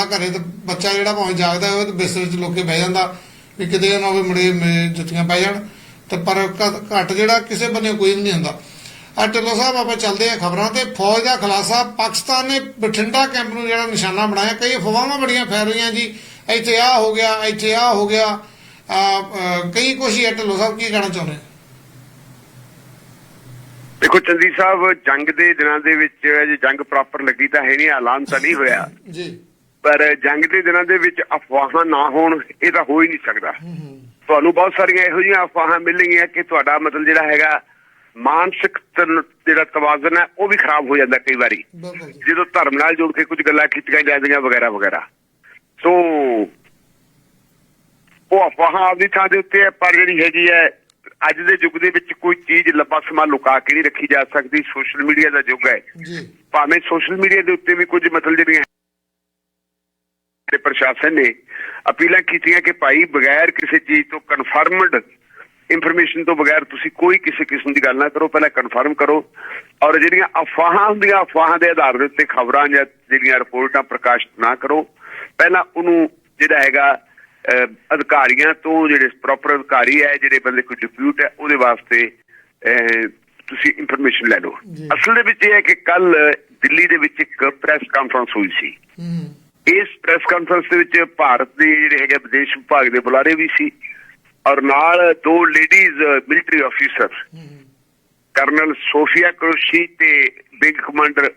ਹੁੰਦਾ ਘਰੇ ਤੇ ਬੱਚਾ ਜਿਹੜਾ ਭਾਵੇਂ ਜਾਗਦਾ ਹੋਵੇ ਤੇ ਬਿਸਤਰੇ 'ਚ ਲੋਕੇ ਬਹਿ ਜਾਂਦਾ ਵੀ ਕਿਤੇ ਨਾ ਹੋਵੇ ਮੇਰੇ ਜੁੱਤੀਆਂ ਪੈ ਜਾਣ। ਤੇ ਪਰ ਘੱਟ ਜਿਹੜਾ ਕਿਸੇ ਬੰਨੇ ਕੋਈ ਨਹੀਂ ਹੁੰਦਾ। ਆ ਢਿੱਲੋਂ ਸਾਹਿਬ ਆਪਾਂ ਚੱਲਦੇ ਆ ਖਬਰਾਂ ਤੇ। ਫੌਜ ਦਾ ਖਲਾਸਾ ਪਾਕਿਸਤਾਨ ਨੇ ਬਠਿੰਡਾ ਕੈਂਪ ਨੂੰ ਜਿਹੜਾ ਨਿਸ਼ਾਨਾ ਬਣਾਇਆ। ਕਈ ਅਫਵਾਹਾਂ ਬੜੀਆਂ ਫੈਲ ਰਹੀਆਂ ਜੀ। ਇੱਥੇ ਆ ਹੋ ਗਿਆ ਇੱਥੇ ਆ ਹੋ ਗਿਆ। ਕਈ ਕੁਛ ਹੀ ਢਿੱਲੋਂ ਸਾਹਿਬ ਕੀ ਕਹਿਣਾ ਚਾਹੁੰਦੇ ਦੇਖੋ ਚੰਦੀ ਸਾਹਿਬ ਜੰਗ ਦੇ ਦਿਨਾਂ ਦੇ ਵਿੱਚ ਜੇ ਜੰਗ ਪ੍ਰੋਪਰ ਲੱਗੀ ਤਾਂ ਹੈ ਨਹੀਂ ਐਲਾਨ ਤਾਂ ਨਹੀਂ ਹੋਇਆ। ਜੀ। ਪਰ ਜੰਗ ਦੇ ਦਿਨਾਂ ਦੇ ਵਿੱਚ ਅਫਵਾਹਾਂ ਨਾ ਹੋਣ ਇਹ ਤਾਂ ਹੋ ਹੀ ਨਹੀਂ ਸਕਦਾ। ਤੁਹਾਨੂੰ ਬਹੁਤ ਸਾਰੀਆਂ ਇਹੋ ਜਿਹੀਆਂ ਅਫਵਾਹਾਂ ਮਿਲਣਗੀਆਂ ਕਿ ਤੁਹਾਡਾ ਮਤਲਬ ਜਿਹੜਾ ਹੈਗਾ ਮਾਨਸਿਕ ਜਿਹੜਾ ਤਵਾਜ਼ਨ ਹੈ ਉਹ ਵੀ ਖਰਾਬ ਹੋ ਜਾਂਦਾ ਕਈ ਵਾਰੀ। ਜਦੋਂ ਧਰਮ ਨਾਲ ਜੁੜ ਕੇ ਕੁਝ ਗੱਲਾਂ ਕੀਤੀਆਂ ਜਾਂਦੀਆਂ ਵਗੈਰਾ ਵਗੈਰਾ। ਸੋ ਉਹ ਅਫਵਾਹਾਂ ਆਪਦੀ ਥਾਂ ਦੇ ਉੱਤੇ ਹੈ ਪਰ ਜਿਹੜੀ ਹੈਗੀ ਹੈ ਅੱਜ ਦੇ ਯੁੱਗ ਦੇ ਵਿੱਚ ਕੋਈ ਚੀਜ਼ ਲੰਬਾ ਸਮਾਂ ਲੁਕਾ ਕੇ ਨਹੀਂ ਰੱਖੀ ਜਾ ਸਕਦੀ। ਸੋਸ਼ਲ ਮੀਡੀਆ ਦਾ ਯੁੱਗ ਹੈ। ਜੀ। ਭਾਵੇਂ ਸੋਸ਼ਲ ਮੀਡੀਆ ਦੇ ਉੱਤੇ ਵੀ ਕੁਝ ਮਤਲਬ ਜਿਹੜੀਆਂ ਤੇ ਪ੍ਰਸ਼ਾਸਨ ਨੇ ਅਪੀਲਾਂ ਕੀਤੀਆਂ ਕਿ ਭਾਈ ਬਗੈਰ ਕਿਸੇ ਚੀਜ਼ ਤੋਂ ਕਨਫਰਮਡ ਇਨਫੋਰਮੇਸ਼ਨ ਤੋਂ ਬਗੈਰ ਤੁਸੀਂ ਕੋਈ ਕਿਸੇ ਕਿਸਮ ਦੀ ਗੱਲ ਨਾ ਕਰੋ ਪਹਿਲਾਂ ਕਨਫਰਮ ਕਰੋ। ਔਰ ਜਿਹੜੀਆਂ ਅਫਵਾਹਾਂ ਹੁੰਦੀਆਂ ਅਫਵਾਹਾਂ ਦੇ ਆਧਾਰ ਦੇ ਉੱਤੇ ਖਬਰਾਂ ਜਾਂ ਜਿਹੜੀਆਂ ਰਿਪੋਰਟਾਂ ਪ੍ਰਕਾਸ਼ਿਤ ਨਾ ਕਰੋ ਪਹਿਲਾਂ ਉਹਨੂੰ ਜਿਹੜਾ ਹੈਗਾ ਅਧਿਕਾਰੀਆਂ ਤੋਂ ਜਿਹੜੇ ਪ੍ਰੋਪਰ ਅਧਿਕਾਰੀ ਹੈ ਜਿਹੜੇ ਬੰਦੇ ਕੋਈ ਡਿਸਪਿਊਟ ਹੈ ਉਹਦੇ ਵਾਸਤੇ ਤੁਸੀਂ ਇਨਫੋਰਮੇਸ਼ਨ ਲੈ ਲਓ। ਅਸਲ ਦੇ ਵਿੱਚ ਇਹ ਹੈ ਕਿ ਕੱਲ ਦਿੱਲੀ ਦੇ ਵਿੱਚ ਇੱਕ ਪ੍ਰੈਸ ਕਾਨਫਰੰਸ ਹੋਈ ਸੀ। ਹੂੰ। ਇਸ ਪ੍ਰੈਸ ਕਾਨਫਰੰਸ ਦੇ ਵਿੱਚ ਭਾਰਤ ਦੇ ਜਿਹੜੇ ਹੈਗੇ ਵਿਦੇਸ਼ ਵਿਭਾਗ ਦੇ ਬੁਲਾਰੇ ਵੀ ਸੀ ਔਰ ਨਾਲ ਦੋ ਲੇਡੀਜ਼ ਮਿਲਟਰੀ ਆਫੀਸਰ ਹੂੰ ਕਰਨਲ ਸੋਫੀਆ ਕਰੋਸ਼ੀ ਤੇ ਬਿਗ ਕਮਾਂਡਰ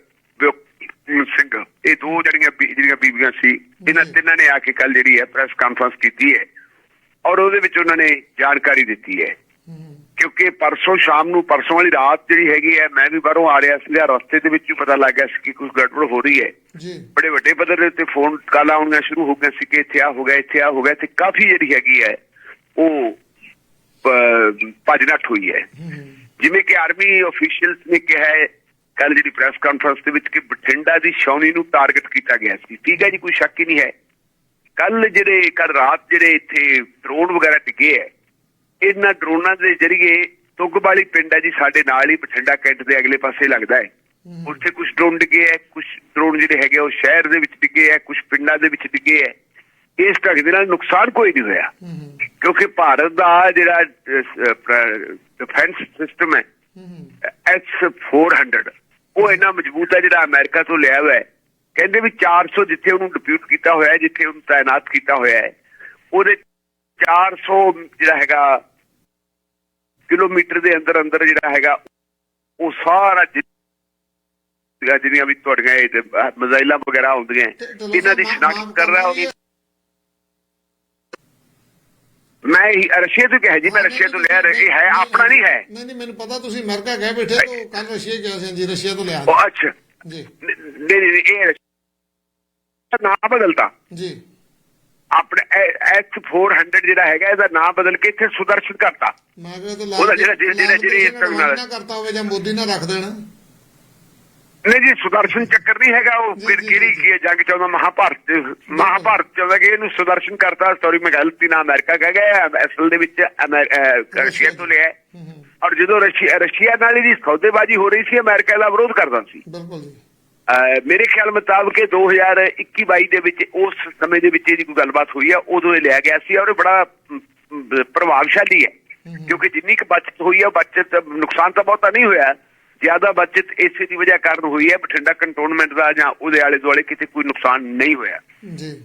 ਸਿੰਘ ਇਹ ਦੋ ਜਿਹੜੀਆਂ ਜਿਹੜੀਆਂ ਬੀਬੀਆਂ ਸੀ ਇਹਨਾਂ। ਤਿੰਨਾਂ ਨੇ ਆ ਕੇ ਕੱਲ ਜਿਹੜੀ ਹੈ ਪ੍ਰੈਸ ਕਾਨਫਰੰਸ ਕੀਤੀ ਹੈ ਔਰ ਉਹਦੇ ਵਿੱਚ ਉਹਨਾਂ ਨੇ ਜਾਣਕਾਰੀ ਦਿੱਤੀ ਹੂੰ ਕਿਉਂਕਿ ਪਰਸੋਂ ਸ਼ਾਮ ਨੂੰ ਪਰਸੋਂ ਵਾਲੀ ਰਾਤ ਜਿਹੜੀ ਹੈਗੀ ਹੈ ਮੈਂ ਵੀ ਬਾਹਰੋਂ ਆ ਰਿਹਾ ਸੀ ਰਸਤੇ ਦੇ ਵਿੱਚ ਹੀ ਪਤਾ ਲੱਗ ਗਿਆ ਸੀ ਕਿ ਕੁਝ ਗੜਬੜ ਹੋ ਰਹੀ ਹੈ। ਜੀ। ਬੜੇ ਵੱਡੇ ਪੱਧਰ ਦੇ ਉੱਤੇ ਫੋਨ ਕਾਲਾਂ ਆਉਣੀਆਂ ਸ਼ੁਰੂ ਹੋ ਗਈਆਂ ਸੀ ਕਿ ਇੱਥੇ ਆ ਹੋ ਗਿਆ ਇੱਥੇ ਆ ਹੋ ਗਿਆ ਤੇ ਕਾਫੀ ਜਿਹੜੀ ਹੈਗੀ ਹੈ ਉਹ ਅਹ, ਭੱਜ ਨੱਠ ਹੋਈ ਹੈ। ਜਿਵੇਂ ਕਿ ਆਰਮੀ ਅਫੀਸ਼ੀਅਲਸ ਨੇ ਕਿਹਾ ਹੈ ਕੱਲ ਜਿਹੜੀ ਪ੍ਰੈਸ ਕਾਨਫਰੰਸ ਦੇ ਵਿੱਚ ਕਿ ਬਠਿੰਡਾ ਦੀ ਛਾਉਣੀ ਨੂੰ ਟਾਰਗੇਟ ਕੀਤਾ ਗਿਆ ਸੀ। ਠੀਕ ਹੈ ਜੀ ਕੋਈ ਸ਼ੱਕ ਹੀ ਨਹੀਂ ਹੈ। ਕੱਲ ਜਿਹੜੇ ਕੱਲ ਰਾਤ ਜਿਹੜੇ ਇੱਥੇ ਡਰੋਨ ਵਗੈਰਾ ਟਿਕੇ ਹੈ ਇਹਨਾਂ ਡਰੋਨਾਂ ਦੇ ਜ਼ਰੀਏ ਤੁਗਬਾਲੀ ਪਿੰਡ ਹੈ ਜੀ ਸਾਡੇ ਨਾਲ ਹੀ ਬਠਿੰਡਾ ਕੈਂਟ ਦੇ ਅਗਲੇ ਪਾਸੇ ਲੱਗਦਾ ਹੈ। ਉੱਥੇ ਕੁਝ ਡਰੋਨ ਡਿੱਗੇ ਹੈ ਕੁਝ ਡਰੋਨ ਜਿਹੜੇ ਹੈਗੇ ਉਹ ਸ਼ਹਿਰ ਦੇ ਵਿੱਚ ਡਿੱਗੇ ਹੈ ਕੁਝ ਪਿੰਡਾਂ ਦੇ ਵਿੱਚ ਡਿੱਗੇ ਹੈ। ਇਸ ਢੰਗ ਦੇ ਨਾਲ ਨੁਕਸਾਨ ਕੋਈ ਨਹੀਂ ਹੋਇਆ। ਕਿਉਂਕਿ ਭਾਰਤ ਦਾ ਜਿਹੜਾ ਡਿਫੈਂਸ ਸਿਸਟਮ ਹੈ ਹੂੰ ਐਸ 400 ਉਹ ਇੰਨਾ ਮਜ਼ਬੂਤ ਹੈ ਜਿਹੜਾ ਅਮਰੀਕਾ ਤੋਂ ਲਿਆ ਹੋਇਆ ਹੈ। ਕਹਿੰਦੇ ਵੀ 400 ਜਿੱਥੇ ਉਹਨੂੰ ਡਿਪਿਊਟ ਕੀਤਾ ਹੋਇਆ ਹੈ ਜਿੱਥੇ ਉਹਨੂੰ ਤਾਇਨਾਤ ਕੀਤਾ ਹੋਇਆ ਹੈ ਉਹਦੇ 400 ਜਿਹੜਾ ਹੈਗਾ ਕਿਲੋਮੀਟਰ ਦੇ ਅੰਦਰ ਅੰਦਰ ਜਿਹੜਾ ਹੈਗਾ ਉਹ ਸਾਰਾ ਜਿਹੜੀਆਂ ਵੀ ਤੁਹਾਡੀਆਂ ਇਹ ਮਜ਼ਾਈਲਾਂ ਵਗੈਰਾ ਢਿੱਲੋਂ ਇਹਨਾਂ ਦੀ ਸ਼ਨਾਖਤ ਕਰ ਰਿਹਾ ਹੋਗੀ ਮੈਂ ਹੀ ਰਸ਼ੀਆ ਤੋਂ ਕਿਹਾ ਜੀ ਮੈਂ ਰਸ਼ੀਆ ਤੋਂ ਲਿਆ ਇਹ ਹੈ ਆਪਣਾ ਨਹੀਂ ਹੈ। ਨਹੀਂ ਨਹੀਂ ਮੈਨੂੰ ਪਤਾ ਤੁਸੀਂ ਅਮਰੀਕਾ ਗਏ ਬੈਠੇ ਤੋਂ ਕੱਲ ਰਸ਼ੀਆ ਗਿਆ ਸੀ ਜੀ ਰਸ਼ੀਆ ਤੋਂ ਲਿਆ। ਉਹ ਅੱਛਾ। ਜੀ। ਨਹੀਂ ਨਹੀਂ ਨਹੀਂ, ਇਹ ਨਾਂ ਬਦਲਤਾ। ਜੀ। S400 ਜਿਹੜਾ ਹੈਗਾ ਇਹਦਾ ਨਾਮ ਬਦਲ ਕੇ ਇੱਥੇ ਸੁਦਰਸ਼ਨ ਕਰਤਾ। ਉਹਦਾ ਜਿਹੜਾ ਜਿਹੜਾ ਜਿਹੜੇ ਇਸ ਕਰਤਾ ਹੋਵੇ ਜਾਂ ਮੋਦੀ ਨਾਲ ਰੱਖ ਦੇਣਾ। ਨਹੀਂ ਜੀ ਸੁਦਰਸ਼ਨ ਚੱਕਰ ਨਹੀਂ ਹੈਗਾ ਉਹ ਫਿਰ ਕਿਹੜੀ ਕੀ ਜੰਗ ਚਾਹੁੰਦਾ ਮਹਾਭਾਰਤ ਮਹਾਭਾਰਤ ਚਾਹੁੰਦਾ ਕਿ ਇਹਨੂੰ ਸੁਦਰਸ਼ਨ ਕਰਤਾ ਸੌਰੀ ਮੈਂ ਗਲਤੀ ਨਾਲ ਅਮਰੀਕਾ ਕਹਿ ਗਿਆ ਅਸਲ ਦੇ ਵਿੱਚ ਰਸ਼ੀਆ ਤੋਂ ਲਿਆ। ਔਰ ਜਦੋਂ ਰਸ਼ੀਆ ਨਾਲ ਇਹਦੀ ਸੌਦੇਬਾਜ਼ੀ ਹੋ ਰਹੀ ਸੀ ਅਮਰੀਕਾ ਦਾ ਵਿਰੋਧ ਕਰਦਾ ਸੀ। ਬਿਲਕੁਲ ਜੀ। ਮੇਰੇ ਖਿਆਲ ਮੁਤਾਬਕ ਇਹ 2021-22 ਦੇ ਵਿੱਚ ਉਸ ਸਮੇਂ ਦੇ ਵਿੱਚ ਇਹਦੀ ਕੋਈ ਗੱਲਬਾਤ ਹੋਈ ਆ ਉਦੋਂ ਇਹ ਲਿਆ ਗਿਆ ਸੀ ਔਰ ਇਹ ਬੜਾ ਪ੍ਰਭਾਵਸ਼ਾਲੀ ਹੈ। ਕਿਉਂਕਿ ਜਿੰਨੀ ਕੁ ਬਚਤ ਹੋਈ ਆ ਬਚਤ ਨੁਕਸਾਨ ਤਾਂ ਬਹੁਤਾ ਨਹੀਂ ਹੋਇਆ। ਜ਼ਿਆਦਾ ਬਚਤ ਇਸੇ ਦੀ ਵਜ੍ਹਾ ਕਾਰਨ ਹੋਈ ਹੈ ਬਠਿੰਡਾ ਕੰਟੋਨਮੈਂਟ ਦਾ ਜਾਂ ਉਹਦੇ ਆਲੇ ਦੁਆਲੇ ਕਿਤੇ ਕੋਈ ਨੁਕਸਾਨ ਨਹੀਂ ਹੋਇਆ। ਜੀ।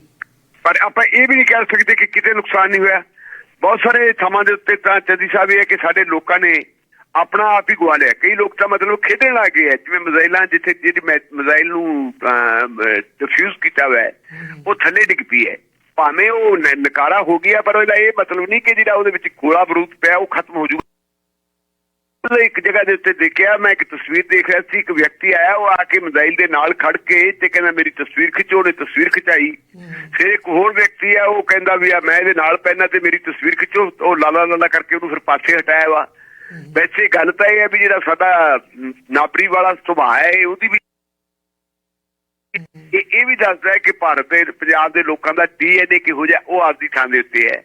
ਪਰ ਆਪਾਂ ਇਹ ਵੀ ਨਹੀਂ ਕਹਿ ਸਕਦੇ ਕਿ ਕਿਤੇ ਨੁਕਸਾਨ ਨਹੀਂ ਹੋਇਆ। ਬਹੁਤ ਸਾਰੇ ਥਾਵਾਂ ਦੇ ਉੱਤੇ ਤਾਂ ਚੰਦੀ ਸਾਹਿਬ ਇਹ ਹੈ ਕਿ ਸਾਡੇ ਲੋਕਾਂ ਨੇ ਆਪਣਾ ਆਪ ਹੀ ਗਵਾ ਲਿਆ ਕਈ ਲੋਕ ਤਾਂ ਮਤਲਬ ਖੇਡਣ ਲੱਗ ਗਏ ਹੈ ਜਿਵੇਂ ਮਜ਼ਾਈਲਾਂ ਜਿੱਥੇ ਜਿਹੜੀ ਮਜ਼ਾਈਲ ਨੂੰ ਡਿਫਿਊਜ਼ ਕੀਤਾ ਹੋਇਆ ਉਹ ਥੱਲੇ ਡਿੱਗ ਪਈ ਹੈ। ਭਾਵੇਂ ਉਹ ਨਕਾਰਾ ਹੋ ਗਿਆ, ਪਰ ਉਹਦਾ ਇਹ ਮਤਲਬ ਨਹੀਂ ਕਿ ਜਿਹੜਾ ਉਹਦੇ ਵਿੱਚ ਗੋਲਾ ਬਰੂਦ ਪਿਆ, ਉਹ ਖਤਮ ਹੋ ਜੂਗਾ ਇੱਕ ਜਗ੍ਹਾ ਦੇ ਉੱਤੇ ਦੇਖਿਆ, ਮੈਂ ਇੱਕ ਤਸਵੀਰ ਦੇਖ ਰਿਹਾ ਸੀ। ਇੱਕ ਵਿਅਕਤੀ ਆਇਆ, ਉਹ ਆ ਕੇ ਮਜ਼ਾਈਲ ਦੇ ਨਾਲ ਖੜ ਕੇ ਤੇ ਕਹਿੰਦਾ, ਮੇਰੀ ਤਸਵੀਰ ਖਿੱਚੋ। ਨੇ ਤਸਵੀਰ ਖਿਚਾਈ। ਫਿਰ ਇੱਕ ਹੋਰ ਵਿਅਕਤੀ ਆ, ਉਹ ਕਹਿੰਦਾ ਵੀ ਆ, ਮੈਂ ਇਹਦੇ ਨਾਲ ਪੈਣਾ ਤੇ ਮੇਰੀ ਤਸਵੀਰ ਖਿੱਚੋ। ਉਹ ਲਾਲਾ ਲਾਲਾ ਕਰਕੇ ਉਹਨੂੰ ਫਿਰ ਪਾਸੇ ਹਟਾਇਆ ਵਾ। ਵੈਸੇ ਗੱਲ ਤਾਂ ਇਹ ਹੈ ਵੀ ਜਿਹੜਾ ਸਾਡਾ ਨਾਪਰੀ ਵਾਲਾ ਸੁਭਾਅ ਹੈ ਉਹਦੀ ਵੀ ਇਹ ਵੀ ਦੱਸਦਾ ਹੈ ਕਿ ਭਾਰਤ ਦੇ ਪੰਜਾਬ ਦੇ ਲੋਕਾਂ ਦਾ ਡੀਐਨਏ ਕਿਹੋ ਜਿਹਾ ਉਹ ਆਪਦੀ ਥਾਂ ਦੇ ਉੱਤੇ ਹੈ।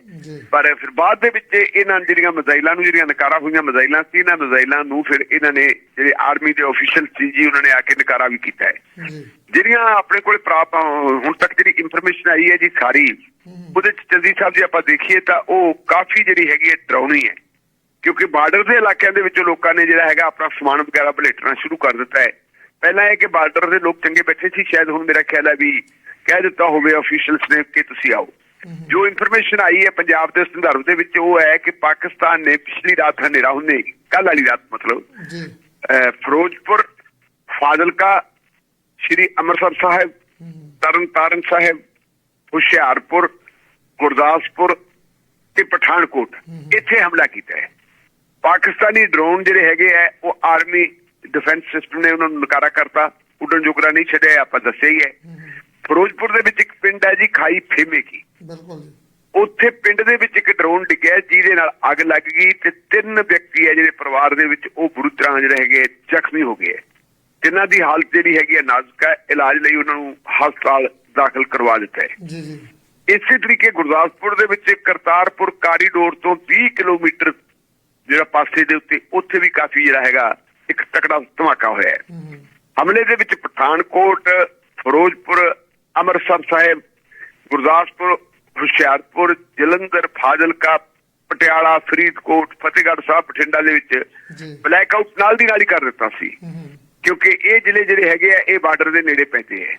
ਪਰ ਫਿਰ ਬਾਅਦ ਦੇ ਵਿੱਚ ਇਹਨਾਂ ਜਿਹੜੀਆਂ ਮਜ਼ਾਈਲਾਂ ਨੂੰ ਜਿਹੜੀਆਂ ਨਕਾਰਾ ਹੋਈਆਂ ਮਜ਼ਾਈਲਾਂ ਸੀ ਇਹਨਾਂ ਮਜ਼ਾਈਲਾਂ ਨੂੰ ਫਿਰ ਇਹਨਾਂ ਨੇ ਜਿਹੜੇ ਆਰਮੀ ਦੇ ਆਫੀਸ਼ੀਅਲ ਸੀ ਜੀ ਉਹਨਾਂ ਨੇ ਆ ਕੇ ਨਕਾਰਾ ਵੀ ਕੀਤਾ ਹੈ। ਜਿਹੜੀਆਂ ਆਪਣੇ ਕੋਲ ਪ੍ਰਾਪਤ ਹੁਣ ਤੱਕ ਜਿਹੜੀ ਇਨਫੋਰਮੇਸ਼ਨ ਆਈ ਹੈ ਜੀ ਸਾਰੀ ਉਹਦੇ ਚ ਚੰਦੀ ਸਾਹਿਬ ਜੇ ਆਪਾਂ ਦੇਖੀਏ ਤਾਂ ਉਹ ਕਾਫੀ ਜਿਹੜੀ ਹੈਗੀ ਹੈ ਡਰਾਉਣੀ ਹੈ। ਕਿਉਂਕਿ ਬਾਰਡਰ ਦੇ ਇਲਾਕਿਆਂ ਦੇ ਵਿੱਚ ਲੋਕਾਂ ਨੇ ਜਿਹੜਾ ਹੈਗਾ ਆਪਣਾ ਸਮਾਨ ਵਗੈਰਾ ਬਲੇਟਣਾ ਸ਼ੁਰੂ ਕਰ ਦਿੱਤਾ ਹੈ। ਪਹਿਲਾਂ ਇਹ ਕਿ ਬਾਰਡਰ ਦੇ ਲੋਕ ਚੰਗੇ ਬੈਠੇ ਸੀ ਸ਼ਾਇਦ ਹੁਣ ਮੇਰਾ ਖਿਆਲ ਹੈ ਵੀ ਕਹਿ ਦਿੱਤਾ ਹੋਵੇ ਅਫੀਸ਼ੀਅਲਸ ਨੇ ਕਿ ਤੁਸੀਂ ਆਓ। ਜੋ ਇਨਫੋਰਮੇਸ਼ਨ ਆਈ ਹੈ ਪੰਜਾਬ ਦੇ ਸੰਦਰਭ ਦੇ ਵਿੱਚ ਉਹ ਹੈ ਕਿ ਪਾਕਿਸਤਾਨ ਨੇ ਪਿਛਲੀ ਰਾਤ ਹਨੇਰਾ ਹੁੰਦੇ ਕੱਲ ਵਾਲੀ ਰਾਤ ਮਤਲਬ ਜੀ। ਫਿਰੋਜ਼ਪੁਰ ਫਾਜ਼ਿਲਕਾ ਸ਼੍ਰੀ ਅੰਮ੍ਰਿਤਸਰ ਸਾਹਿਬ ਤਰਨ ਤਾਰਨ ਸਾਹਿਬ ਹੁਸ਼ਿਆਰਪੁਰ ਗੁਰਦਾਸਪੁਰ ਤੇ ਪਠਾਨਕੋਟ ਇੱਥੇ ਹਮਲਾ ਕੀਤਾ ਹੈ। ਪਾਕਿਸਤਾਨੀ ਡਰੋਨ ਜਿਹੜੇ ਹੈਗੇ ਆ ਉਹ ਆਰਮੀ ਡਿਫੈਂਸ ਸਿਸਟਮ ਨੇ ਉਹਨਾਂ ਨੂੰ ਨਕਾਰਾ ਕਰਤਾ ਉੱਡਣ ਜੋਗਰਾ ਨਹੀਂ ਛੱਡਿਆ ਆਪਾਂ ਦੱਸਿਆ ਹੀ ਹੈ ਫਿਰੋਜ਼ਪੁਰ ਦੇ ਵਿੱਚ ਇੱਕ ਪਿੰਡ ਹੈ ਜੀ ਖਾਈ ਫੇਮੇ ਕੀ। ਬਿਲਕੁਲ ਜੀ। ਉੱਥੇ ਪਿੰਡ ਦੇ ਵਿੱਚ ਇੱਕ ਡਰੋਨ ਡਿੱਗਿਆ ਜਿਹਦੇ ਨਾਲ ਅੱਗ ਲੱਗ ਗਈ ਤੇ ਤਿੰਨ ਵਿਅਕਤੀ ਹੈ ਜਿਹੜੇ ਪਰਿਵਾਰ ਦੇ ਵਿੱਚ ਉਹ ਬੁਰੀ ਤਰ੍ਹਾਂ ਜਿਹੜੇ ਹੈਗੇ ਜ਼ਖਮੀ ਹੋ ਗਏ। ਤਿੰਨਾਂ ਦੀ ਹਾਲਤ ਜਿਹੜੀ ਹੈਗੀ ਹੈ ਨਾਜ਼ੁਕ ਹੈ ਇਲਾਜ ਲਈ ਉਹਨਾਂ ਨੂੰ ਹਸਪਤਾਲ ਦਾਖਲ ਕਰਵਾ ਦਿੱਤਾ ਹੈ ਜੀ ਜੀ। ਇਸੇ ਤਰੀਕੇ ਗੁਰਦਾਸਪੁਰ ਦੇ ਵਿੱਚ ਕਰਤਾਰਪੁਰ ਕਾਰੀਡੋਰ ਤੋਂ 20 ਕਿਲੋਮੀਟਰ ਜਿਹੜਾ ਪਾਸੇ ਦੇ ਉੱਤੇ ਉੱਥੇ ਵੀ ਕਾਫੀ ਜਿਹੜਾ ਹੈਗਾ ਇੱਕ ਤਕੜਾ ਧਮਾਕਾ ਹੋਇਆ ਹਮਲੇ ਦੇ ਵਿੱਚ ਪਠਾਨਕੋਟ ਫਿਰੋਜ਼ਪੁਰ ਅੰਮ੍ਰਿਤਸਰ ਸਾਹਿਬ ਗੁਰਦਾਸਪੁਰ ਹੁਸ਼ਿਆਰਪੁਰ ਜਲੰਧਰ ਫਾਜ਼ਿਲਕਾ ਪਟਿਆਲਾ ਫਰੀਦਕੋਟ ਫਤਿਹਗੜ੍ਹ ਸਾਹਿਬ ਬਠਿੰਡਾ ਦੇ ਵਿੱਚ ਬਲੈਕ ਆਊਟ ਨਾਲ ਦੀ ਨਾਲ ਹੀ ਕਰ ਦਿੱਤਾ ਸੀ। ਕਿਉਂਕਿ ਇਹ ਜ਼ਿਲ੍ਹੇ ਜਿਹੜੇ ਹੈਗੇ ਆ ਇਹ ਬਾਰਡਰ ਦੇ ਨੇੜੇ ਪੈਂਦੇ ਆ।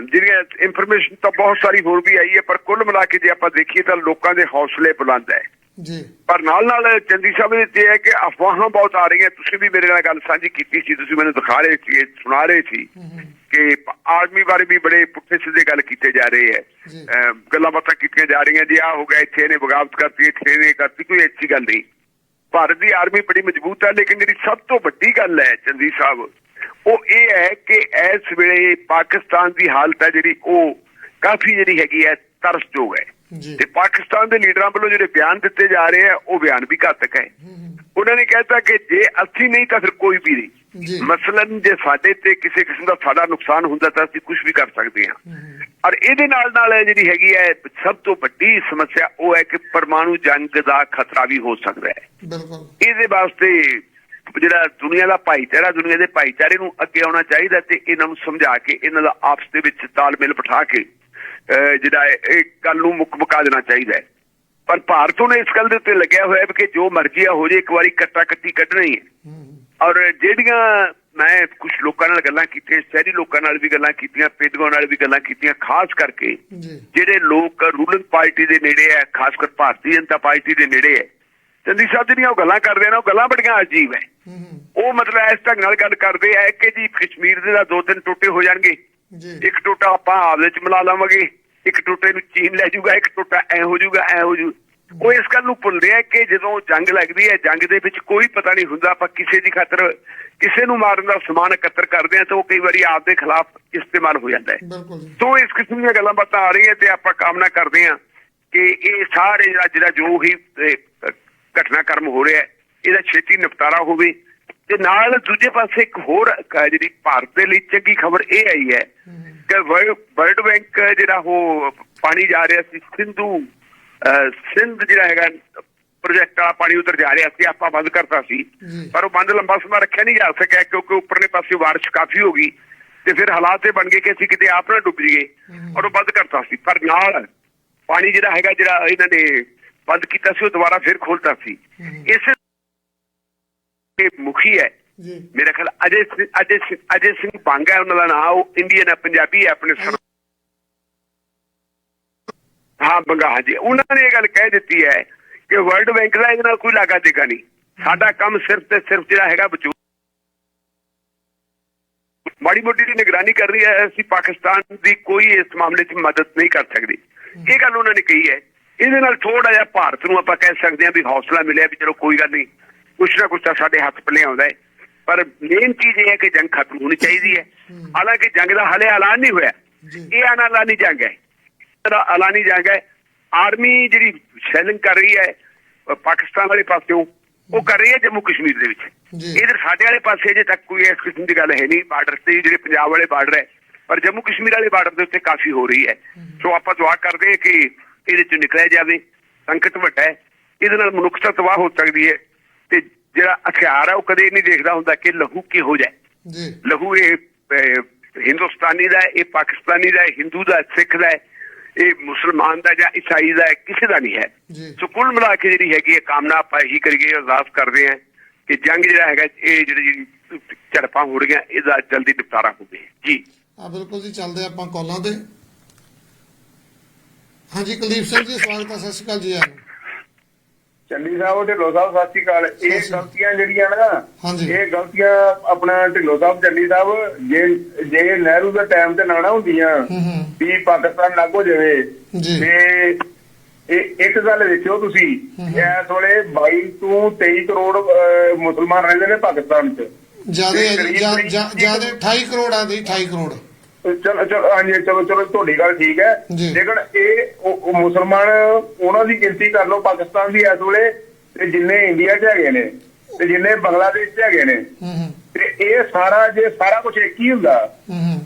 ਜਿਹੜੀਆਂ ਇਨਫੋਰਮੇਸ਼ਨ ਤਾਂ ਬਹੁਤ ਸਾਰੀ ਹੋਰ ਵੀ ਆਈ ਹੈ ਪਰ ਕੁੱਲ ਮਿਲਾ ਕੇ ਜੇ ਆਪਾਂ ਦੇਖੀਏ ਤਾਂ ਲੋਕਾਂ ਦੇ ਹੌਸਲੇ ਬੁਲੰਦ ਹੈ। ਜੀ। ਪਰ ਨਾਲ ਨਾਲ ਚੰਦੀ ਸਾਹਿਬ ਦੇ ਤੇ ਹੈ ਕਿ ਅਫਵਾਹਾਂ ਬਹੁਤ ਆ ਰਹੀਆਂ। ਤੁਸੀਂ ਵੀ ਮੇਰੇ ਨਾਲ ਗੱਲ ਸਾਂਝੀ ਕੀਤੀ ਸੀ ਤੁਸੀਂ ਮੈਨੂੰ ਦਿਖਾ ਰਹੇ ਸੀ ਸੁਣਾ ਰਹੇ ਸੀ ਕਿ ਆਰਮੀ ਬਾਰੇ ਵੀ ਬੜੇ ਪੁੱਠੇ ਸਿੱਧੇ ਗੱਲ ਕੀਤੇ ਜਾ ਰਹੇ ਹੈ। ਗੱਲਾਂ ਬਾਤਾਂ ਕੀਤੀਆਂ ਜਾ ਰਹੀਆਂ ਜੀ। ਆ ਹੋ ਗਿਆ ਇੱਥੇ ਇਹਨੇ ਬਗਾਵਤ ਕਰਤੀ ਇੱਥੇ ਇਹਨੇ ਕਰਤੀ ਕੋਈ ਅੱਛੀ ਗੱਲ ਨਹੀਂ। ਭਾਰਤ ਦੀ ਆਰਮੀ ਬੜੀ ਮਜ਼ਬੂਤ ਹੈ ਲੇਕਿਨ ਜਿਹੜੀ ਸਭ ਤੋਂ ਵੱਡੀ ਗੱਲ ਹੈ ਚੰਦੀ ਸਾਹਿਬ ਉਹ ਇਹ ਹੈ ਕਿ ਇਸ ਵੇਲੇ ਪਾਕਿਸਤਾਨ ਦੀ ਹਾਲਤ ਹੈ ਜਿਹੜੀ ਉਹ ਕਾਫੀ ਜਿਹੜੀ ਹੈਗੀ ਹੈ ਤਰਸਯੋਗ ਹੈ। ਤੇ ਪਾਕਿਸਤਾਨ ਦੇ ਲੀਡਰਾਂ ਵੱਲੋਂ ਜਿਹੜੇ ਬਿਆਨ ਦਿੱਤੇ ਜਾ ਰਹੇ ਆ ਉਹ ਬਿਆਨ ਵੀ ਘਾਤਕ ਹੈ। ਉਹਨਾਂ ਨੇ ਕਹਿਤਾ ਕਿ ਜੇ ਅਸੀਂ ਨਹੀਂ ਤਾਂ ਫਿਰ ਕੋਈ ਵੀ। ਨਹੀਂ। ਮਸਲਨ ਜੇ ਸਾਡੇ ਤੇ ਕਿਸੇ ਕਿਸਮ ਦਾ ਸਾਡਾ ਨੁਕਸਾਨ ਹੁੰਦਾ ਤਾਂ ਅਸੀਂ ਕੁਝ ਵੀ ਕਰ ਸਕਦੇ ਹਾਂ। ਔਰ ਇਹਦੇ ਨਾਲ ਨਾਲ ਜਿਹੜੀ ਹੈਗੀ ਹੈ ਸਭ ਤੋਂ ਵੱਡੀ ਸਮੱਸਿਆ ਉਹ ਹੈ ਕਿ ਪਰਮਾਣੂ ਜੰਗ ਦਾ ਖਤਰਾ ਵੀ ਹੋ ਸਕਦਾ ਹੈ। ਬਿਲਕੁਲ। ਇਹਦੇ ਵਾਸਤੇ ਜਿਹੜਾ ਦੁਨੀਆ ਦਾ ਭਾਈਚਾਰਾ ਦੁਨੀਆ ਦੇ ਭਾਈਚਾਰੇ ਨੂੰ ਅੱਗੇ ਆਉਣਾ ਚਾਹੀਦਾ ਤੇ ਇਹਨਾਂ ਨੂੰ ਸਮਝਾ ਕੇ ਇਹਨਾਂ ਦਾ ਆਪਸ ਦੇ ਵਿੱਚ ਤਾਲਮੇਲ ਬਿਠਾ ਕੇ ਜਿਹੜਾ ਇਹ ਗੱਲ ਨੂੰ ਮੁੱਕ ਮੁਕਾ ਦੇਣਾ ਚਾਹੀਦਾ ਹੈ। ਪਰ ਭਾਰਤ ਨੂੰ ਇਸ ਗੱਲ ਦੇ ਉੱਤੇ ਲੱਗਿਆ ਹੋਇਆ ਕਿ ਜੋ ਮਰਜ਼ੀ ਆ ਹੋ ਜੇ ਇੱਕ ਵਾਰੀ ਕੱਟਾ ਕੱਟੀ ਕੱਢਣਾ ਹੀ। ਔਰ ਜਿਹੜੀਆਂ ਮੈਂ ਕੁਝ ਲੋਕਾਂ ਨਾਲ ਗੱਲਾਂ ਕੀਤੀਆਂ ਸ਼ਹਿਰੀ ਲੋਕਾਂ ਨਾਲ ਵੀ ਗੱਲਾਂ ਕੀਤੀਆਂ ਪਿੰਡਾਂ ਨਾਲ ਵੀ ਗੱਲਾਂ ਕੀਤੀਆਂ ਖਾਸ ਕਰਕੇ ਜਿਹੜੇ ਲੋਕ ਰੂਲਿੰਗ ਪਾਰਟੀ ਦੇ ਨੇੜੇ ਹੈ ਖਾਸ ਕਰ ਭਾਰਤੀ ਜਨਤਾ ਪਾਰਟੀ ਦੇ ਨੇੜੇ ਹੈ ਚੰਦੀ ਸਾਹਿਬ ਜਿਹੜੀਆਂ ਉਹ ਗੱਲਾਂ ਕਰਦੇ ਨੇ ਉਹ ਗੱਲਾਂ ਬੜੀਆਂ ਅਜੀਬ ਹੈ। ਹੂੰ ਉਹ ਮਤਲਬ ਇਸ ਢੰਗ ਨਾਲ ਗੱਲ ਕਰਦੇ ਆ ਕਿ ਜੀ ਕਸ਼ਮੀਰ ਦੇ ਦਾ ਦੋ ਤਿੰਨ ਟੋਟੇ ਹੋ ਜਾਣਗੇ। ਇੱਕ ਟੋਟਾ ਆਪਾਂ ਆਪਦੇ ਵਿੱਚ ਮਿਲਾ ਲਾਵਾਂਗੇ। ਇੱਕ ਟੋਟੇ ਨੂੰ ਚੀਨ ਲੈ ਜਾਊਗਾ ਇੱਕ ਟੋਟਾ ਐ ਹੋ ਜਾਊਗਾ ਐ ਹੋ ਜੂ ਉਹ ਇਸ ਗੱਲ ਨੂੰ ਭੁੱਲਦੇ ਆ ਕਿ ਜਦੋਂ ਜੰਗ ਲੱਗਦੀ ਹੈ ਜੰਗ ਦੇ ਵਿੱਚ ਕੋਈ ਪਤਾ ਨਹੀਂ ਹੁੰਦਾ ਆਪਾਂ ਕਿਸੇ ਦੀ ਖਾਤਰ ਕਿਸੇ ਨੂੰ ਮਾਰਨ ਦਾ ਸਮਾਨ ਇਕੱਤਰ ਕਰਦੇ ਆ ਤਾਂ ਉਹ ਕਈ ਵਾਰੀ ਆਪ ਦੇ ਖਿਲਾਫ ਇਸਤੇਮਾਲ ਹੋ ਜਾਂਦਾ ਹੈ। ਤੋਂ ਇਸ ਕਿਸਮ ਦੀਆਂ ਗੱਲਾਂ ਬਾਤਾਂ ਆ ਰਹੀਆਂ ਤੇ ਆਪਾਂ ਕਾਮਨਾ ਕਰਦੇ ਹਾਂ ਕਿ ਇਹ ਸਾਰੇ ਜਿਹੜਾ ਜੋ ਹੀ ਘਟਨਾਕ੍ਰਮ ਹੋ ਰਿਹਾ ਇਹਦਾ ਛੇਤੀ ਨਿਪਟਾਰਾ ਹੋਵੇ ਤੇ ਨਾਲ ਦੂਜੇ ਪਾਸੇ ਇੱਕ ਹੋਰ ਜਿਹੜੀ ਭਾਰਤ ਦੇ ਲਈ ਚੰਗੀ ਖਬਰ ਇਹ ਆਈ ਹੈ ਵਰਲਡ ਬੈਂਕ ਜਿਹੜਾ ਉਹ ਪਾਣੀ ਜਾ ਰਿਹਾ ਸੀ ਸਿੰਧੂ ਸਿੰਧ ਜਿਹੜਾ ਹੈਗਾ ਪ੍ਰੋਜੈਕਟ ਵਾਲਾ ਪਾਣੀ ਉਧਰ ਜਾ ਰਿਹਾ ਸੀ ਆਪਾਂ ਬੰਦ ਕਰਤਾ ਸੀ। ਪਰ ਉਹ ਬੰਦ ਲੰਬਾ ਸਮਾਂ ਰੱਖਿਆ ਨਹੀਂ ਜਾ ਸਕਿਆ ਕਿਉਂਕਿ ਉੱਪਰਲੇ ਪਾਸੇ ਬਾਰਿਸ਼ ਕਾਫੀ ਹੋ ਗਈ ਤੇ ਫਿਰ ਹਾਲਾਤ ਇਹ ਬਣ ਗਏ ਕਿ ਅਸੀਂ ਕਿਤੇ ਆਪ ਨਾ ਡੁੱਬ ਜਾਈਏ ਔਰ ਉਹ ਬੰਦ ਕਰਤਾ ਸੀ। ਪਰ ਨਾਲ ਪਾਣੀ ਜਿਹੜਾ ਹੈਗਾ ਜਿਹੜਾ ਇਹਨਾਂ ਨੇ ਬੰਦ ਕੀਤਾ ਸੀ ਉਹ ਦੁਬਾਰਾ ਫਿਰ ਖੋਲਤਾ ਸੀ। ਇਸ ਮੁਖੀ ਹੈ ਜੀ। ਮੇਰਾ ਖਿਆਲ ਅਜੇ ਸਿੰਘ- ਅਜੇ ਸਿੰਘ- ਅਜੇ ਸਿੰਘ ਬਾਂਗਾ ਹੈ, ਉਹਨਾਂ ਦਾ ਨਾਮ ਉਹ ਇੰਡੀਅਨ ਹੈ, ਪੰਜਾਬੀ ਹੈ, ਆਪਣੇ ਸਰ ਹਾਂ, ਬੰਗਾ, ਹਾਂਜੀ। ਉਹਨਾਂ ਨੇ ਇਹ ਗੱਲ ਕਹਿ ਦਿੱਤੀ ਹੈ ਕਿ ਵਰਲਡ ਬੈਂਕ ਦਾ ਇਹਦੇ ਨਾਲ ਕੋਈ ਲਾਗਾ ਦੇਗਾ ਨਹੀਂ। ਸਾਡਾ ਕੰਮ ਸਿਰਫ ਤੇ ਸਿਰਫ ਜਿਹੜਾ ਹੈਗਾ ਬਚੂ ਮਾੜੀ ਮੋਟੀ ਦੀ ਨਿਗਰਾਨੀ ਕਰ ਰਹੀ ਹੈ, ਅਸੀਂ ਪਾਕਿਸਤਾਨ ਦੀ ਕੋਈ ਇਸ ਮਾਮਲੇ 'ਚ ਮਦਦ ਨਹੀਂ ਕਰ ਸਕਦੇ। ਇਹ ਗੱਲ ਉਹਨਾਂ ਨੇ ਕਹੀ ਹੈ। ਇਹਦੇ ਨਾਲ ਥੋੜਾ ਜਿਹਾ ਭਾਰਤ ਨੂੰ ਆਪਾਂ ਕਹਿ ਸਕਦੇ ਹਾਂ ਵੀ ਹੌਸਲਾ ਮਿਲਿਆ ਵੀ ਚਲੋ ਕੋਈ ਗੱਲ ਨਹੀਂ। ਕੁਛ ਨਾ ਕੁਛ ਤਾਂ ਸਾਡੇ ਹੱਥ ਪੱਲੇ ਆਉਂਦਾ ਹੈ। ਪਰ ਮੇਨ ਚੀਜ਼ ਇਹ ਹੈ ਕਿ ਜੰਗ ਖਤਮ ਹੋਣੀ ਚਾਹੀਦੀ ਹੈ। ਹਾਲਾਂਕਿ ਜੰਗ ਦਾ ਹਲੇ ਐਲਾਨ ਨਹੀਂ ਹੋਇਆ। ਜੀ। ਇਹ ਐਲਾਨੀ ਜੰਗ ਹੈ। ਇਹਦਾ ਐਲਾਨੀ ਜੰਗ ਹੈ। ਆਰਮੀ ਜਿਹੜੀ ਸ਼ੈਲਿੰਗ ਕਰ ਰਹੀ ਹੈ ਪਾਕਿਸਤਾਨ ਵਾਲੇ ਪਾਸਿਓਂ ਉਹ ਕਰ ਰਹੀ ਹੈ ਜੰਮੂ ਕਸ਼ਮੀਰ ਦੇ ਵਿੱਚ। ਜੀ। ਇਧਰ ਸਾਡੇ ਵਾਲੇ ਪਾਸੇ ਅਜੇ ਤੱਕ ਕੋਈ ਇਸ ਕਿਸਮ ਦੀ ਗੱਲ ਹੈ ਨਹੀਂ। ਬਾਰਡਰ ਤੇ ਜਿਹੜੇ ਪੰਜਾਬ ਵਾਲੇ ਬਾਰਡਰ ਹੈ ਪਰ ਜੰਮੂ ਕਸ਼ਮੀਰ ਵਾਲੇ ਬਾਰਡਰ ਦੇ ਉੱਤੇ ਕਾਫੀ ਹੋ ਰਹੀ ਹੈ। ਸੋ ਆਪਾਂ ਦੁਆ ਕਰਦੇ ਹਾਂ ਕਿ ਇਹਦੇ ਚ ਨਿਕਲਿਆ ਜਾਵੇ। ਸੰਕਟ ਵੱਡਾ ਹੈ। ਇਹਦੇ ਨਾਲ ਮਨੁੱਖਤਾ ਤਬਾਹ ਹੋ ਸਕਦੀ ਹੈ ਤੇ ਜਿਹੜਾ ਹਥਿਆਰ ਹੈ ਉਹ ਕਦੇ ਨਹੀਂ ਦੇਖਦਾ ਹੁੰਦਾ ਕਿ ਲਹੂ ਜਿਹਾ ਹੈ। ਜੀ। ਲਹੂ ਇਹ ਹਿੰਦੁਸਤਾਨੀ ਦਾ ਇਹ ਪਾਕਿਸਤਾਨੀ ਦਾ ਹਿੰਦੂ ਦਾ ਸਿੱਖ ਦਾ ਇਹ ਮੁਸਲਮਾਨ ਦਾ ਜਾਂ ਈਸਾਈ ਦਾ ਕਿਸੇ ਦਾ ਨਹੀਂ ਹੈ। ਸੋ ਕੁੱਲ ਮਿਲਾ ਕੇ ਜਿਹੜੀ ਹੈਗੀ ਹੈ ਕਾਮਨਾ ਆਪਾਂ ਇਹੀ ਕਰੀਏ ਅਰਦਾਸ ਕਰਦੇ ਹਾਂ ਕਿ ਜੰਗ ਜਿਹੜਾ ਹੈਗਾ ਇਹ ਜਿਹੜੀ ਝੜਪਾਂ ਹੋ ਰਹੀਆਂ ਇਹਦਾ ਜਲਦੀ ਨਿਪਟਾਰਾ ਹੋਵੇ ਜੀ। ਆ ਬਿਲਕੁਲ ਜੀ ਚੱਲਦੇ ਆਪਾਂ ਕਾਲਾਂ ਤੇ। ਹਾਂਜੀ ਕੁਲਦੀਪ ਸਿੰਘ ਜੀ ਸਵਾਗਤ ਹੈ ਸਤਿ ਸ਼੍ਰੀ ਅਕਾਲ ਜੀ ਨੂੰ। ਚੰਡੀ ਸਾਹਿਬ ਢਿੱਲੋਂ ਸਾਹਿਬ ਸਤਿ ਸ਼੍ਰੀ ਅਕਾਲ ਇਹ। ਗਲਤੀਆਂ ਜਿਹੜੀਆਂ ਨਾ। ਇਹ ਗਲਤੀਆਂ ਆਪਣਾ ਢਿੱਲੋਂ ਸਾਹਿਬ ਚੰਡੀ ਸਾਹਿਬ ਜੇ ਜੇ ਨਹਿਰੂ ਦੇ ਟਾਈਮ ਤੇ ਨਾ ਨਾ ਹੁੰਦੀਆਂ ਵੀ ਪਾਕਿਸਤਾਨ ਲੱਗ ਹੋ ਜਾਵੇ। ਤੇ ਇਹ ਇੱਕ ਗੱਲ ਵੇਖਿਓ ਤੁਸੀਂ ਇਸ ਵੇਲੇ 22 ਤੋਂ 23 ਕਰੋੜ ਮੁਸਲਮਾਨ ਰਹਿੰਦੇ ਨੇ ਪਾਕਿਸਤਾਨ 'ਚ ਜਿਆਦੇ ਜਿਆਦੇ 28 ਕਰੋੜ ਜੀ 28 ਕਰੋੜ ਚਲੋ ਚਲੋ ਹਾਂਜੀ ਚਲੋ ਚਲੋ ਤੁਹਾਡੀ ਗੱਲ ਠੀਕ ਹੈ। ਲੇਕਿਨ ਇਹ ਮੁਸਲਮਾਨ ਉਹਨਾਂ ਦੀ ਗਿਣਤੀ ਕਰ ਲਓ ਪਾਕਿਸਤਾਨ ਦੀ ਇਸ ਵੇਲੇ ਤੇ ਜਿੰਨੇ ਇੰਡੀਆ 'ਚ ਹੈਗੇ ਨੇ ਤੇ ਜਿੰਨੇ ਬੰਗਲਾਦੇਸ਼ 'ਚ ਹੈਗੇ ਨੇ ਤੇ ਇਹ ਸਾਰਾ ਜੇ ਸਾਰਾ ਕੁਝ ਇੱਕ ਹੀ ਹੁੰਦਾ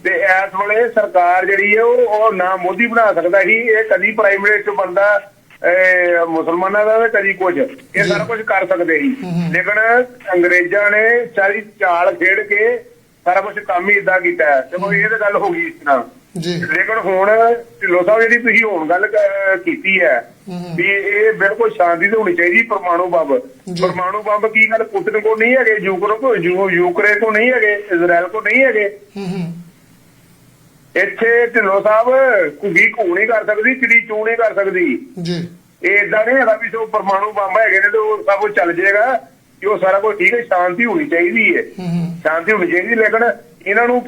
ਤੇ ਇਸ ਵੇਲੇ ਸਰਕਾਰ ਜਿਹੜੀ ਹੈ ਉਹ ਨਾ ਮੋਦੀ ਬਣਾ ਸਕਦਾ ਸੀ ਇਹ ਕਦੀ ਪ੍ਰਾਈਮ ਮਿਨਿਸਟਰ ਬੰਦਾ ਮੁਸਲਮਾਨਾਂ ਦਾ ਕਦੀ ਕੁਝ ਇਹ। ਸਾਰਾ ਕੁਝ ਕਰ ਸਕਦੇ ਸੀ। ਲੇਕਿਨ ਅੰਗਰੇਜ਼ਾਂ ਨੇ ਸਾਰੀ ਚਾਲ ਖੇਡ ਕੇ ਸਾਰਾ ਕੁਝ ਕੰਮ ਹੀ ਇਦਾਂ ਕੀਤਾ ਹੈ। ਚਲੋ ਇਹ ਤਾਂ ਗੱਲ ਹੋ ਗਈ ਇਸ ਤਰ੍ਹਾਂ। ਜੀ। ਲੇਕਿਨ ਹੁਣ ਢਿੱਲੋਂ ਸਾਹਿਬ ਜਿਹੜੀ ਤੁਸੀਂ ਹੁਣ ਗੱਲ ਕੀਤੀ ਹੈ। ਵੀ ਇਹ ਬਿਲਕੁਲ ਸ਼ਾਂਤੀ ਤੇ ਹੋਣੀ ਚਾਹੀਦੀ ਪਰਮਾਣੂ ਬੰਬ। ਪਰਮਾਣੂ ਬੰਬ ਕੀ ਗੱਲ ਪੁਤਿਨ ਕੋ ਨਹੀਂ ਹੈਗੇ ਯੂਕਰੇਨ ਕੋ ਯੂਕਰੇਨ ਕੋ ਨਹੀਂ ਹੈਗੇ ਇਜ਼ਰਾਈਲ ਕੋ ਨਹੀਂ ਹੈਗੇ। ਹੂੰ ਹੂੰ। ਇੱਥੇ ਢਿੱਲੋਂ ਸਾਹਿਬ ਕੁਗੀ ਘੂ ਨਹੀਂ ਕਰ ਸਕਦੀ ਚਿੜੀ ਚੂ ਨਹੀਂ ਕਰ ਸਕਦੀ। ਜੀ। ਇਹ ਇਦਾਂ ਨਹੀਂ ਹੈਗਾ ਵੀ ਸੋ ਪਰਮਾਣੂ ਬੰਬ ਹੈਗੇ ਨੇ ਤੇ ਉਹ ਸਭ ਕੁਝ ਚੱਲ ਜਾਏਗਾ। ਕਿ ਉਹ ਸਾਰਾ ਕੁਝ ਠੀਕ ਹੈ ਸ਼ਾਂਤੀ ਹੋਣੀ ਚਾਹੀਦੀ ਹੈ। ਸ਼ਾਂਤੀ ਹੋਣੀ ਚਾਹੀਦੀ ਲੇਕਿਨ ਇਹਨਾਂ ਨੂੰ